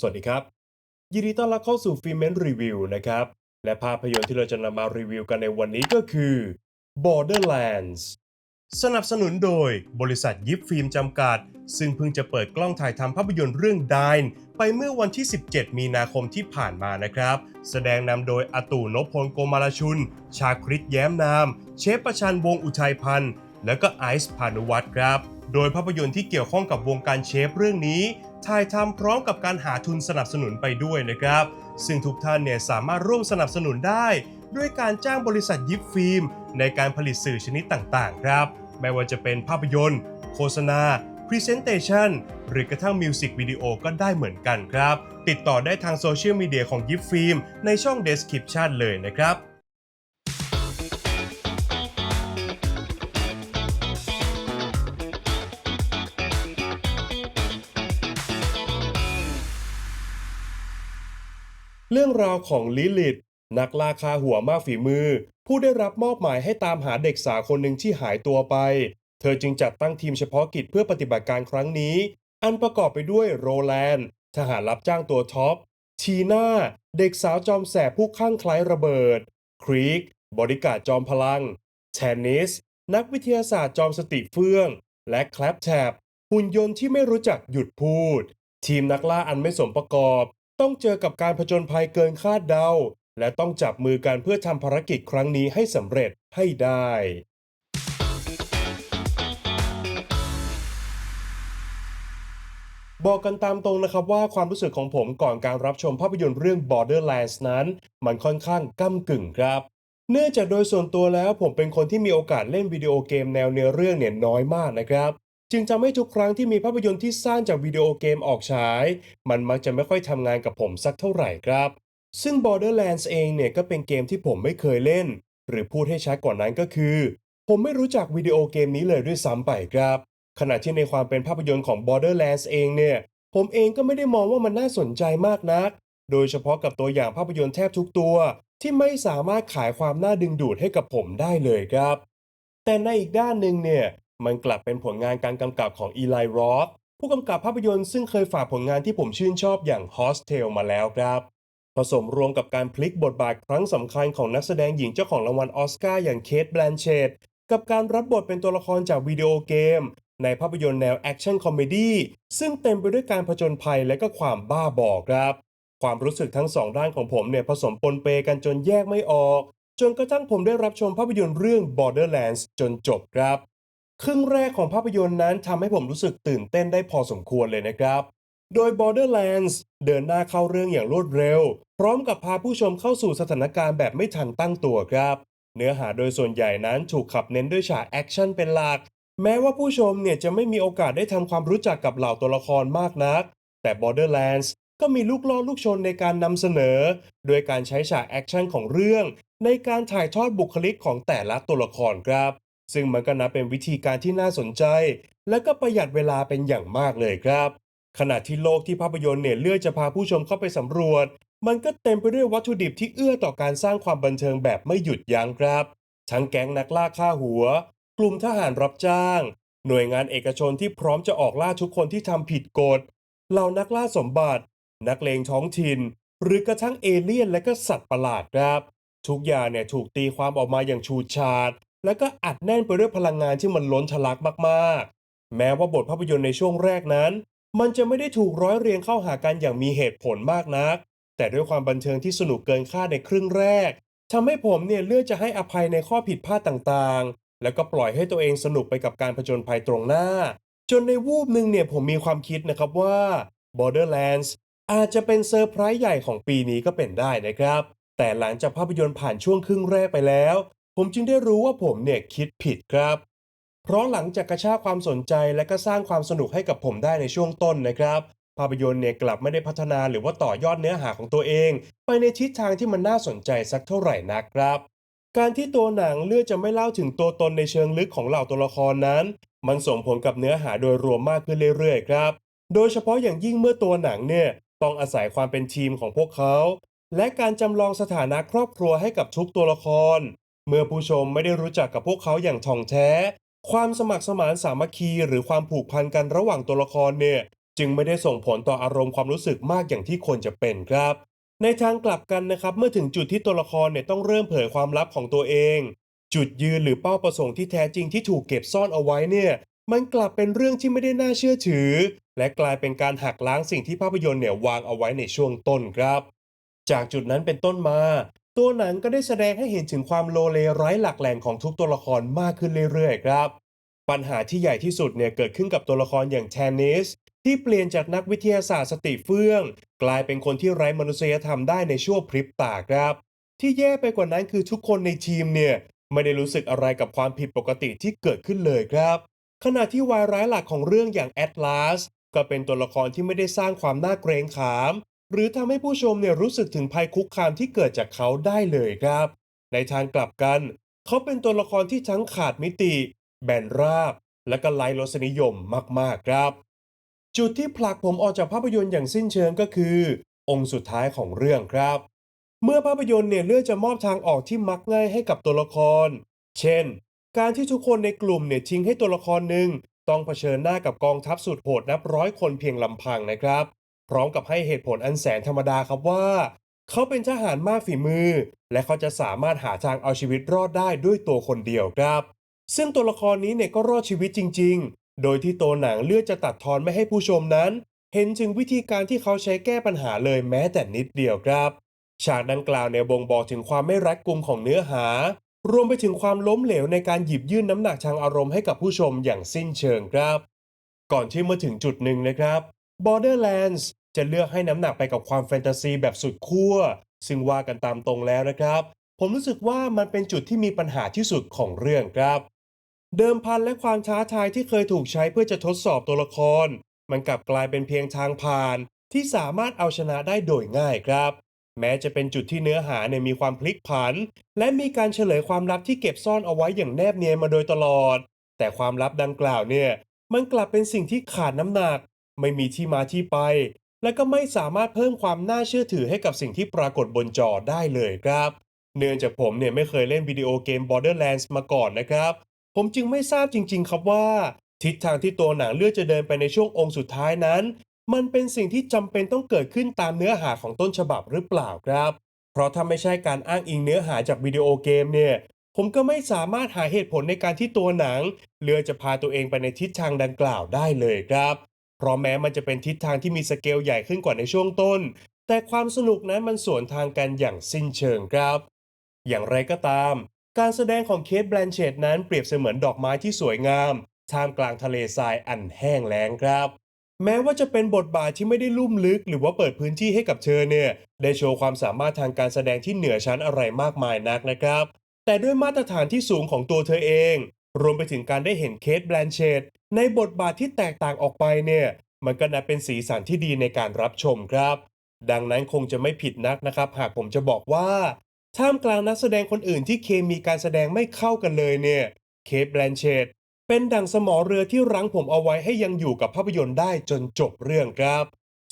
สวัสดีครับ ยินดีต้อนรับเข้าสู่ฟิเมนรีวิวนะครับ และภาพยนตร์ที่เราจะนำมารีวิวกันในวันนี้ก็คือ Borderlands สนับสนุนโดยบริษัทยิปฟิล์มจำกัด ซึ่งเพิ่งจะเปิดกล้องถ่ายทำภาพยนตร์เรื่อง Dine ไปเมื่อวันที่ 17 มีนาคมที่ผ่านมานะครับ แสดงนำโดยอาตูนพพลโกมาลชุน ชาคริตแย้มนาม เชฟประชันวงอุทัยพันธ์และก็ไอซ์พานุวัฒน์ครับ โดยภาพยนตร์ที่เกี่ยวข้องกับวงการเชฟเรื่องนี้ ถ่ายทำพร้อมกับการหาทุนสนับสนุนไปด้วยนะครับ ซึ่งทุกท่านเนี่ยสามารถร่วมสนับสนุนได้ ด้วยการจ้างบริษัทยิปฟิล์ม ในการผลิตสื่อชนิดต่างๆ ครับ ไม่ว่าจะเป็นภาพยนตร์ โฆษณา Presentation หรือกระทั่งมิวสิกวิดีโอก็ได้เหมือนกันครับ ติดต่อได้ทางโซเชียลมีเดียของยิปฟิล์มในช่อง Description เลยนะครับ เรื่องราวของลิลิตนักล่าคาหัวมากฝีมือ ผู้ได้รับมอบหมายให้ตามหาเด็กสาวคนหนึ่งที่หายตัวไป เธอจึงจัดตั้งทีมเฉพาะกิจเพื่อปฏิบัติการครั้งนี้ อันประกอบไปด้วยโรแลนด์ ทหารรับจ้างตัวท็อปทีน่า เด็กสาวจอมแสบผู้ข้างคล้ายระเบิด ครีก บริการจอมพลังแทนนิส นักวิทยาศาสตร์จอมสติเฟื่อง และแคลปแทบหุ่นยนต์ที่ไม่รู้จักหยุดพูด ทีมนักล่าอันไม่สมประกอบ ต้องเจอกับการผจญภัยเกินคาดเดา และต้องจับมือกันเพื่อทำภารกิจครั้งนี้ให้สำเร็จให้ได้ บอกกันตามตรงนะครับว่าความรู้สึกของผมก่อนการรับชมภาพยนตร์เรื่อง Borderlands นั้น มันค่อนข้างก้ากึ่งครับเนื่องจากโดยส่วนตัวแล้วผมเป็นคนที่มีโอกาสเล่นวิดีโอเกมแนวเนื้อเรื่องเนี่ยน้อยมากนะครับ จึงทำให้ทุกครั้งที่มีภาพยนตร์ที่สร้างจากวิดีโอเกมออกฉาย มันมักจะไม่ค่อยทำงานกับผมสักเท่าไหร่ครับ ซึ่ง Borderlands เองเนี่ยก็เป็นเกมที่ผมไม่เคยเล่น หรือพูดให้ชัดกว่านั้นก็คือ ผมไม่รู้จักวิดีโอเกมนี้เลยด้วยซ้ำไปครับ ขณะที่ในความเป็นภาพยนตร์ของ Borderlands เองเนี่ย ผมเองก็ไม่ได้มองว่ามันน่าสนใจมากนัก โดยเฉพาะกับตัวอย่างภาพยนตร์แทบทุกตัว ที่ไม่สามารถขายความน่าดึงดูดให้กับผมได้เลยครับแต่ในอีกด้านหนึ่งเนี่ย มันกลับเป็นผลงานการกำกับของอีไลรอธผู้กำกับภาพยนตร์ซึ่งเคยฝากผลงานที่ผมชื่นชอบอย่าง Hostel มาแล้วครับ ผสมรวมกับการพลิกบทบาทครั้งสำคัญของนักแสดงหญิงเจ้าของรางวัลออสการ์อย่างเคทแบลนเชตกับการรับบทเป็นตัวละครจากวิดีโอเกม ในภาพยนตร์แนวแอคชั่นคอมเมดี้ซึ่งเต็มไปด้วยการผจญภัยและก็ความบ้าบอครับ ความรู้สึกทั้งสองด้านของผมเนี่ยผสมปนเปกันจนแยกไม่ออก จนกระทั่งผมได้รับชมภาพยนตร์เรื่อง Borderlands จนจบครับ ครึ่งแรกของภาพยนตร์นั้นทำให้ผมรู้สึกตื่นเต้นได้พอสมควรเลยนะครับ โดย Borderlands เดินหน้าเข้าเรื่องอย่างรวดเร็ว พร้อมกับพาผู้ชมเข้าสู่สถานการณ์แบบไม่ทันตั้งตัวครับ เนื้อหาโดยส่วนใหญ่นั้นถูกขับเน้นด้วยฉากแอคชั่นเป็นหลัก แม้ว่าผู้ชมเนี่ยจะไม่มีโอกาสได้ทำความรู้จักกับเหล่าตัวละครมากนัก แต่ Borderlands ก็มีลูกล่อลูกชนในการนำเสนอ โดยการใช้ฉากแอคชั่นของเรื่อง ในการถ่ายทอดบุคลิกของแต่ละตัวละครครับ ซึ่งมันก็นับเป็นวิธีการที่น่าสนใจ และก็ประหยัดเวลาเป็นอย่างมากเลยครับ ขณะที่โลกที่ภาพยนตร์เนี่ยเลือกจะพาผู้ชมเข้าไปสำรวจ มันก็เต็มไปด้วยวัตถุดิบที่เอื้อต่อการสร้างความบันเทิงแบบไม่หยุดยั้งครับ ทั้งแก๊งนักล่าฆ่าหัว กลุ่มทหารรับจ้าง หน่วยงานเอกชนที่พร้อมจะออกล่าทุกคนที่ทำผิดกฎเหล่านักล่าสมบัติ นักเลงท้องถิ่น หรือกระทั่งเอเลี่ยนและก็สัตว์ประหลาดครับ ทุกอย่างเนี่ยถูกตีความออกมาอย่างชูชาด แล้วก็อัดแน่นไปด้วยพลังงานที่มันล้นทะลักมากๆ แม้ว่าบทภาพยนตร์ในช่วงแรกนั้น มันจะไม่ได้ถูกร้อยเรียงเข้าหากันอย่างมีเหตุผลมากนัก แต่ด้วยความบันเทิงที่สนุกเกินคาดในครึ่งแรกทำให้ผมเนี่ยเลือกจะให้อภัยในข้อผิดพลาดต่างๆ แล้วก็ปล่อยให้ตัวเองสนุกไปกับการผจญภัยตรงหน้า จนในวูบหนึ่งเนี่ยผมมีความคิดนะครับว่า Borderlands อาจจะเป็นเซอร์ไพรส์ใหญ่ของปีนี้ก็เป็นได้นะครับ แต่หลังจากภาพยนตร์ผ่านช่วงครึ่งแรกไปแล้ว ผมจึงได้รู้ว่าผมเนี่ยคิดผิดครับ เพราะหลังจากกระชากความสนใจและก็สร้างความสนุกให้กับผมได้ในช่วงต้นนะครับ ภาพยนตร์เนี่ยกลับไม่ได้พัฒนาหรือว่าต่อยอดเนื้อหาของตัวเอง ไปในทิศทางที่มันน่าสนใจสักเท่าไหร่นักครับ การที่ตัวหนังเลือกจะไม่เล่าถึงตัวตนในเชิงลึกของเหล่าตัวละครนั้น มันส่งผลกับเนื้อหาโดยรวมมากขึ้นเรื่อยๆครับ โดยเฉพาะอย่างยิ่งเมื่อตัวหนังเนี่ยต้องอาศัยความเป็นทีมของพวกเขา และการจำลองสถานะครอบครัวให้กับทุกตัวละคร เมื่อผู้ชมไม่ได้รู้จักกับพวกเขาอย่างท่องแท้ ความสมัครสมานสามัคคีหรือความผูกพันกันระหว่างตัวละครเนี่ย จึงไม่ได้ส่งผลต่ออารมณ์ความรู้สึกมากอย่างที่ควรจะเป็นครับ ในทางกลับกันนะครับ เมื่อถึงจุดที่ตัวละครเนี่ยต้องเริ่มเผยความลับของตัวเอง จุดยืนหรือเป้าประสงค์ที่แท้จริงที่ถูกเก็บซ่อนเอาไว้เนี่ยมันกลับเป็นเรื่องที่ไม่ได้น่าเชื่อถือ และกลายเป็นการหักล้างสิ่งที่ภาพยนตร์เนี่ยวางเอาไว้ในช่วงต้นครับ จากจุดนั้นเป็นต้นมา ตัวหนังก็ได้แสดงให้เห็นถึงความโลเลไร้หลักแหล่งของทุกตัวละครมากขึ้นเรื่อยๆครับ ปัญหาที่ใหญ่ที่สุดเนี่ยเกิดขึ้นกับตัวละครอย่างแทนนิสที่เปลี่ยนจากนักวิทยาศาสตร์สติเฟื่อง กลายเป็นคนที่ไร้มนุษยธรรมได้ในชั่วพริบตาครับ ที่แย่ไปกว่านั้นคือทุกคนในทีมเนี่ยไม่ได้รู้สึกอะไรกับความผิดปกติที่เกิดขึ้นเลยครับ ขณะที่วายร้ายหลักของเรื่องอย่างแอตลาสก็เป็นตัวละครที่ไม่ได้สร้างความน่าเกรงขาม หรือทำให้ผู้ชมเนี่ยรู้สึกถึงภัยคุกคามที่เกิดจากเขาได้เลยครับ ในทางกลับกัน เขาเป็นตัวละครที่ทั้งขาดมิติ แบนราบ และก็ไร้รสนิยมมากๆครับ จุดที่ผลักผมออกจากภาพยนตร์อย่างสิ้นเชิงก็คือ องค์สุดท้ายของเรื่องครับ เมื่อภาพยนตร์เนี่ยเลือกจะมอบทางออกที่มักง่ายให้กับตัวละคร เช่น การที่ทุกคนในกลุ่มเนี่ยทิ้งให้ตัวละครหนึ่งต้องเผชิญหน้ากับกองทัพสุดโหดนับร้อยคนเพียงลำพังนะครับ พร้อมกับให้เหตุผลอันแสนธรรมดาครับว่า เขาเป็นทหารมากฝีมือ และเขาจะสามารถหาทางเอาชีวิตรอดได้ด้วยตัวคนเดียวครับ ซึ่งตัวละครนี้เนี่ยก็รอดชีวิตจริง ๆ โดยที่ตัวหนังเลือกจะตัดทอนไม่ให้ผู้ชมนั้น เห็นถึงวิธีการที่เขาใช้แก้ปัญหาเลยแม้แต่นิดเดียวครับฉากดังกล่าวเนี่ยบ่งบอกถึงความไม่รัดกุมของเนื้อหา รวมไปถึงความล้มเหลวในการหยิบยื่นน้ำหนักทางอารมณ์ให้กับผู้ชมอย่างสิ้นเชิงครับ ก่อนที่มื่อถึงจุดหนึ่งนะครับ Borderlands จะเลือกให้น้ำหนักไปกับความแฟนตาซีแบบสุดขั้ว ซึ่งว่ากันตามตรงแล้วนะครับ ผมรู้สึกว่ามันเป็นจุดที่มีปัญหาที่สุดของเรื่องครับ เดิมพันและความท้าทายที่เคยถูกใช้เพื่อจะทดสอบตัวละคร มันกลับกลายเป็นเพียงทางผ่าน ที่สามารถเอาชนะได้โดยง่ายครับ แม้จะเป็นจุดที่เนื้อหาเนี่ยมีความพลิกผัน และมีการเฉลยความลับที่เก็บซ่อนเอาไว้อย่างแนบเนียนมาโดยตลอด แต่ความลับดังกล่าวเนี่ยมันกลับเป็นสิ่งที่ขาดน้ำหนัก ไม่มีที่มาที่ไป และก็ไม่สามารถเพิ่มความน่าเชื่อถือให้กับสิ่งที่ปรากฏบนจอได้เลยครับ เนื่องจากผมเนี่ยไม่เคยเล่นวิดีโอเกม Borderlands มาก่อนนะครับ ผมจึงไม่ทราบจริง ๆ ครับว่า ทิศทางที่ตัวหนังเลือกจะเดินไปในช่วงองค์สุดท้ายนั้น มันเป็นสิ่งที่จำเป็นต้องเกิดขึ้นตามเนื้อหาของต้นฉบับหรือเปล่าครับ เพราะถ้าไม่ใช่การอ้างอิงเนื้อหาจากวิดีโอเกมเนี่ยผมก็ไม่สามารถหาเหตุผลในการที่ตัวหนัง เลือกจะพาตัวเองไปในทิศทางดังกล่าวได้เลยครับ เพราะแม้มันจะเป็นทิศทางที่มีสเกลใหญ่ขึ้นกว่าในช่วงต้น แต่ความสนุกนั้นมันสวนทางกันอย่างสิ้นเชิงครับ อย่างไรก็ตาม การแสดงของเคทแบลนเชตนั้นเปรียบเสมือนดอกไม้ที่สวยงาม ท่ามกลางทะเลทรายอันแห้งแล้งครับ แม้ว่าจะเป็นบทบาทที่ไม่ได้ลุ่มลึก หรือว่าเปิดพื้นที่ให้กับเธอเนี่ย ได้โชว์ความสามารถทางการแสดงที่เหนือชั้นอะไรมากมายนักนะครับ แต่ด้วยมาตรฐานที่สูงของตัวเธอเอง รวมไปถึงการได้เห็นเคทแบลนเชตในบทบาทที่แตกต่างออกไปเนี่ย มันก็นับเป็นสีสันที่ดีในการรับชมครับ ดังนั้นคงจะไม่ผิดนักนะครับ หากผมจะบอกว่าท่ามกลางนักแสดงคนอื่นที่เคมีการแสดงไม่เข้ากันเลยเนี่ยเคทแบลนเชตเป็นดั่งสมอเรือที่รั้งผมเอาไว้ให้ยังอยู่กับภาพยนตร์ได้จนจบเรื่องครับ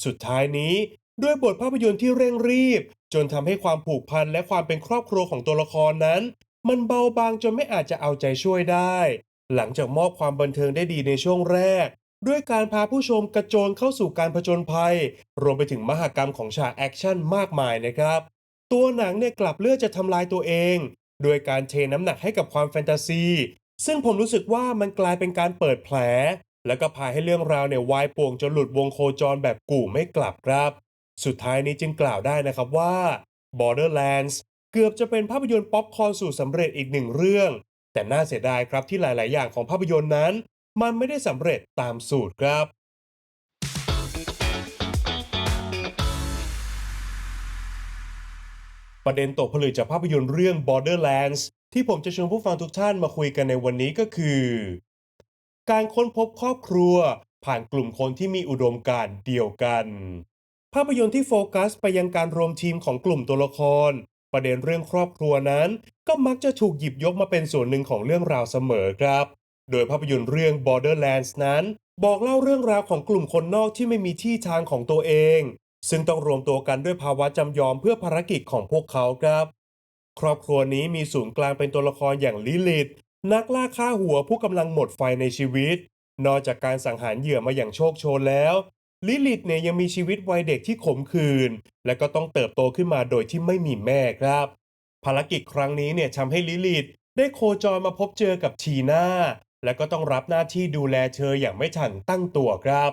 สุดท้ายนี้ด้วยบทภาพยนตร์ที่เร่งรีบ จนทำให้ความผูกพันและความเป็นครอบครัวของตัวละครนั้น มันเบาบางจนไม่อาจจะเอาใจช่วยได้ หลังจากมอบความบันเทิงได้ดีในช่วงแรก ด้วยการพาผู้ชมกระโจนเข้าสู่การผจญภัย รวมไปถึงมหากรรมของฉากแอคชั่นมากมายนะครับ ตัวหนังเนี่ยกลับเลือกจะทำลายตัวเอง โดยการเทน้ำหนักให้กับความแฟนตาซี ซึ่งผมรู้สึกว่ามันกลายเป็นการเปิดแผล แล้วก็พาให้เรื่องราวเนี่ยวายป่วงจนหลุดวงโคจรแบบกู่ไม่กลับครับ สุดท้ายนี้จึงกล่าวได้นะครับว่า Borderlands เกือบจะเป็นภาพยนตร์ป๊อปคอร์นสูตรสำเร็จอีกหนึ่งเรื่อง แต่น่าเสียดายครับที่หลาย ๆ อย่างของภาพยนตร์นั้น มันไม่ได้สำเร็จตามสูตรครับประเด็นตกผลึกจากภาพยนตร์เรื่อง Borderlands ที่ผมจะชวนผู้ฟังทุกท่านมาคุยกันในวันนี้ก็คือ การค้นพบครอบครัว ผ่านกลุ่มคนที่มีอุดมการณ์เดียวกัน ภาพยนตร์ที่โฟกัสไปยังการรวมทีมของกลุ่มตัวละคร ประเด็นเรื่องครอบครัวนั้น ก็มักจะถูกหยิบยกมาเป็นส่วนหนึ่งของเรื่องราวเสมอครับ โดยภาพยนตร์เรื่อง Borderlands นั้น บอกเล่าเรื่องราวของกลุ่มคนนอกที่ไม่มีที่ทางของตัวเอง ซึ่งต้องรวมตัวกันด้วยภาวะจำยอมเพื่อภารกิจของพวกเขาครับ ครอบครัวนี้มีศูนย์กลางเป็นตัวละครอย่างลิลิตนักล่าฆ่าหัวผู้กำลังหมดไฟในชีวิต นอกจากการสังหารเหยื่อมาอย่างโชคโชนแล้ว ลิลิตเนี่ยยังมีชีวิตวัยเด็กที่ขมขื่นและก็ต้องเติบโตขึ้นมาโดยที่ไม่มีแม่ครับ ภารกิจครั้งนี้เนี่ยทำให้ลิลิตได้โคจรมาพบเจอกับทีน่าและก็ต้องรับหน้าที่ดูแลเธออย่างไม่ทันตั้งตัวครับ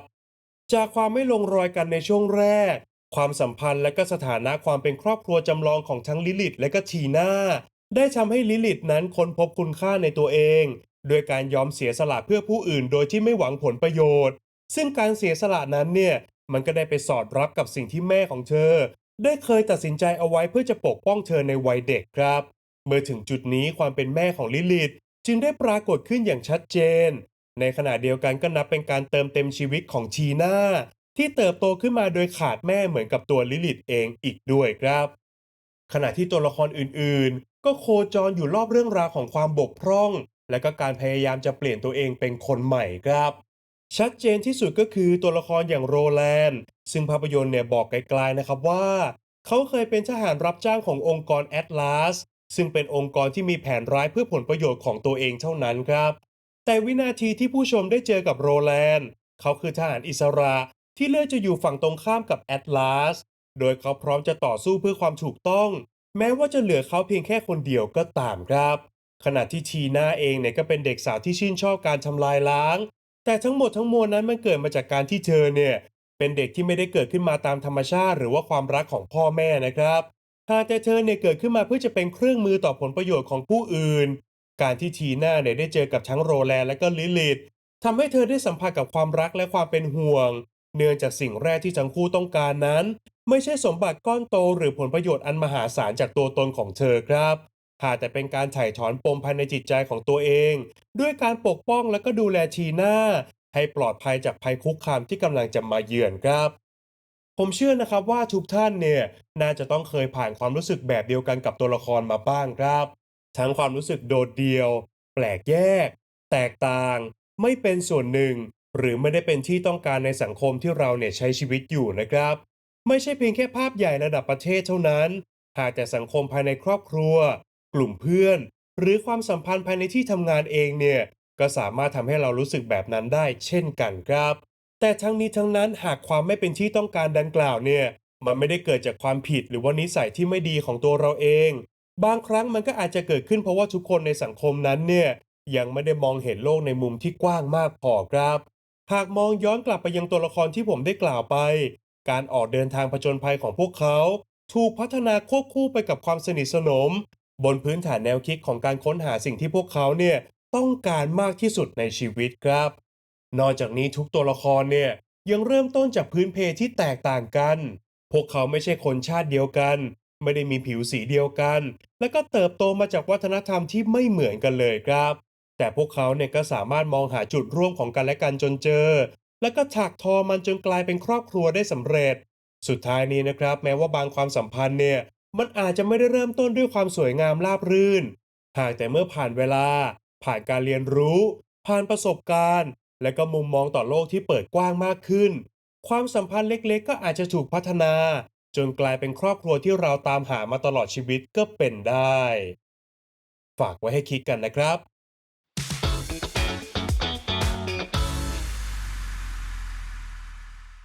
จากความไม่ลงรอยกันในช่วงแรก ความสัมพันธ์และก็สถานะความเป็นครอบครัวจำลองของทั้งลิลิตและก็ทีน่าได้ทำให้ลิลิตนั้นค้นพบคุณค่าในตัวเอง โดยการยอมเสียสละเพื่อผู้อื่นโดยที่ไม่หวังผลประโยชน์ ซึ่งการเสียสละนั้นเนี่ยมันก็ได้ไปสอดรับกับสิ่งที่แม่ของเธอ ได้เคยตัดสินใจเอาไว้เพื่อจะปกป้องเธอในวัยเด็กครับ เมื่อถึงจุดนี้ความเป็นแม่ของลิลิตจึงได้ปรากฏขึ้นอย่างชัดเจน ในขณะเดียวกันก็นับเป็นการเติมเต็มชีวิตของทีน่าที่เติบโตขึ้นมาโดยขาดแม่เหมือนกับตัวลิลิตเองอีกด้วยครับ ขณะที่ตัวละครอื่นๆ ก็โคจรอยู่รอบเรื่องราวของความบกพร่อง และก็การพยายามจะเปลี่ยนตัวเองเป็นคนใหม่ครับ ชัดเจนที่สุดก็คือตัวละครอย่างโรแลนด์ ซึ่งภาพยนตร์เนี่ยบอกไกลๆนะครับว่า เขาเคยเป็นทหารรับจ้างขององค์กรแอตลาสซึ่งเป็นองค์กรที่มีแผนร้ายเพื่อผลประโยชน์ของตัวเองเท่านั้นครับ แต่วินาทีที่ผู้ชมได้เจอกับโรแลนด์ เขาคือทหารอิสระที่เลือกจะอยู่ฝั่งตรงข้ามกับแอตลาสโดยเขาพร้อมจะต่อสู้เพื่อความถูกต้อง แม้ว่าจะเหลือเขาเพียงแค่คนเดียวก็ตามครับ ขณะที่ทีน่าเองเนี่ยก็เป็นเด็กสาวที่ชื่นชอบการทำลายล้าง แต่ทั้งหมดทั้งมวลนั้นมันเกิดมาจากการที่เธอเนี่ยเป็นเด็กที่ไม่ได้เกิดขึ้นมาตามธรรมชาติ หรือว่าความรักของพ่อแม่นะครับหากแต่เธอเนี่ยเกิดขึ้นมาเพื่อจะเป็นเครื่องมือต่อผลประโยชน์ของผู้อื่น การที่ทีน่าเนี่ยได้เจอกับทั้งโรแลนและก็ลิลิตทำให้เธอได้สัมผัสกับความรักและความเป็นห่วง เนื่องจากสิ่งแรกที่ทั้งคู่ต้องการนั้น ไม่ใช่สมบัติก้อนโตหรือผลประโยชน์อันมหาศาลจากตัวตนของเธอครับ หากแต่เป็นการไถ่ถอนปมภายในจิตใจของตัวเอง ด้วยการปกป้องและก็ดูแลทีน่าให้ปลอดภัยจากภัยคุกคามที่กำลังจะมาเยือนครับ ผมเชื่อนะครับว่าทุกท่านเนี่ยน่าจะต้องเคยผ่านความรู้สึกแบบเดียวกันกับตัวละครมาบ้างครับ ทั้งความรู้สึกโดดเดี่ยว แปลกแยก แตกต่าง ไม่เป็นส่วนหนึ่ง หรือไม่ได้เป็นที่ต้องการในสังคมที่เราเนี่ยใช้ชีวิตอยู่นะครับ ไม่ใช่เพียงแค่ภาพใหญ่ระดับประเทศเท่านั้น หากแต่สังคมภายในครอบครัว กลุ่มเพื่อน หรือความสัมพันธ์ภายในที่ทำงานเองเนี่ย ก็สามารถทำให้เรารู้สึกแบบนั้นได้เช่นกันครับ แต่ทั้งนี้ทั้งนั้นหากความไม่เป็นที่ต้องการดังกล่าวเนี่ย มันไม่ได้เกิดจากความผิดหรือว่านิสัยที่ไม่ดีของตัวเราเอง บางครั้งมันก็อาจจะเกิดขึ้นเพราะว่าทุกคนในสังคมนั้นเนี่ยยังไม่ได้มองเห็นโลกในมุมที่กว้างมากพอครับ หากมองย้อนกลับไปยังตัวละครที่ผมได้กล่าวไป การออกเดินทางผจญภัยของพวกเขา ถูกพัฒนาควบคู่ไปกับความสนิทสนม บนพื้นฐานแนวคิดของการค้นหาสิ่งที่พวกเขาเนี่ยต้องการมากที่สุดในชีวิตครับ นอกจากนี้ทุกตัวละครเนี่ยยังเริ่มต้นจากพื้นเพที่แตกต่างกัน พวกเขาไม่ใช่คนชาติเดียวกัน ไม่ได้มีผิวสีเดียวกัน และก็เติบโตมาจากวัฒนธรรมที่ไม่เหมือนกันเลยครับ แต่พวกเขาเนี่ยก็สามารถมองหาจุดร่วมของกันและกันจนเจอ แล้วก็ถักทอมันจนกลายเป็นครอบครัวได้สำเร็จ สุดท้ายนี้นะครับ แม้ว่าบางความสัมพันธ์เนี่ย มันอาจจะไม่ได้เริ่มต้นด้วยความสวยงามราบรื่น หากแต่เมื่อผ่านเวลา ผ่านการเรียนรู้ ผ่านประสบการณ์ และก็มุมมองต่อโลกที่เปิดกว้างมากขึ้น ความสัมพันธ์เล็กๆ ก็อาจจะถูกพัฒนา จนกลายเป็นครอบครัวที่เราตามหามาตลอดชีวิตก็เป็นได้ ฝากไว้ให้คิดกันนะครับ